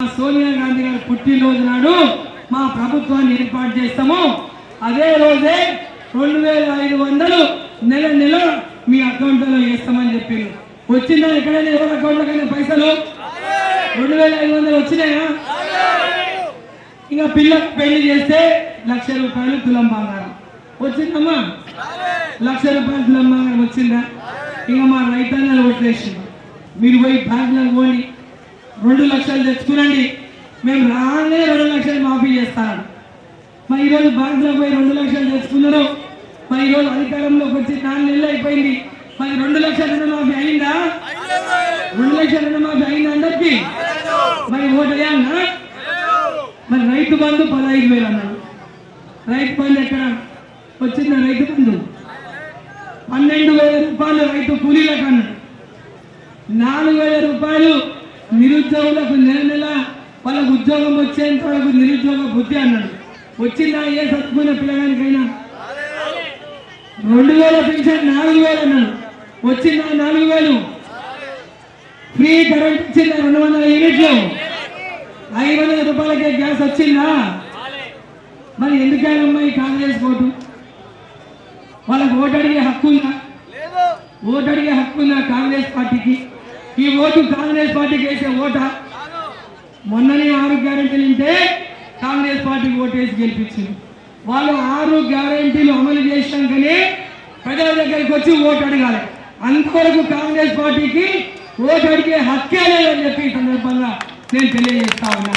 సోనియా గాంధీ గారి పుట్టినరోజు నాడు మా ప్రభుత్వాన్ని ఏర్పాటు చేస్తాము. అదే రోజే రెండు వేల ఐదు వందలు నెల నెల మీ అకౌంట్లో వేస్తామని చెప్పిండు వచ్చిందా ఎక్కడైనా ఎవరి అకౌంట్లోకైనా పైసలు? రెండు వేల ఐదు వందలు వచ్చినాయా? ఇంకా పిల్లకు పెళ్ళి చేస్తే లక్ష రూపాయలు తులం బంగారం. వచ్చిందమ్మా? లక్ష రూపాయలు తులం బంగారం వచ్చిందా? ఇంకా మా రైతాంగాలు కొట్టేసింది మీరు పోయి బ్యాంకులకు పోయి రెండు లక్షలు తెచ్చుకునండి. మేము రాగానే రెండు లక్షలు మాఫీ చేస్తాను. మరి ఈరోజు బ్యాంకులో పోయి రెండు లక్షలు తెచ్చుకున్నారు. మరి ఈరోజు అధికారంలోకి వచ్చి నాలుగు నెలలు అయిపోయింది. మరి రెండు లక్షల రుణమాఫీ అయిందా? రెండు లక్షల రుణమాఫీ అయిందా అందరికి? మరి ఓటు మరి రైతు బంధు పదహైదు వేలు అన్నాడు రైతు బంధు ఎక్కడ? వచ్చింది రైతు బంధు? పన్నెండు వేల రూపాయలు రైతు కూలీలకు అన్నాడు నాలుగు వేల రూపాయలు నిరుద్యోగులకు నెల నెల వాళ్ళకు ఉద్యోగం వచ్చేంత వరకు నిరుద్యోగ బుద్ధి అన్నాడు. వచ్చిందా ఏ చదువుకున్న పిల్లగానికైనా? రెండు వేల పెన్షన్ నాలుగు వేలు అన్నాడు. వచ్చిందా నాలుగు వేలు? ఫ్రీ కరెంట్ వచ్చిందా రెండు వందల యూనిట్లు? ఐదు వందల రూపాయలకే గ్యాస్ వచ్చిందా? మరి ఎందుకైనా ఈ కాంగ్రెస్ ఓటు? వాళ్ళకి ఓటు అడిగే హక్కు ఉందా? ఓటు అడిగే హక్కు ఉందా కాంగ్రెస్? ఓటు కాంగ్రెస్ పార్టీకి వేసే ఓటా? మొన్ననే ఆరు గ్యారెంటీలు ఉంటే కాంగ్రెస్ పార్టీకి ఓటేసి గెలిపించింది. వాళ్ళు ఆరు గ్యారెంటీలు అమలు చేసినాకనే ప్రజల దగ్గరికి వచ్చి ఓటు అడగాలి. అంతవరకు కాంగ్రెస్ పార్టీకి ఓటు అడిగే హక్కే లేదని చెప్పి ఈ సందర్భంగా నేను తెలియజేస్తా ఉన్నా.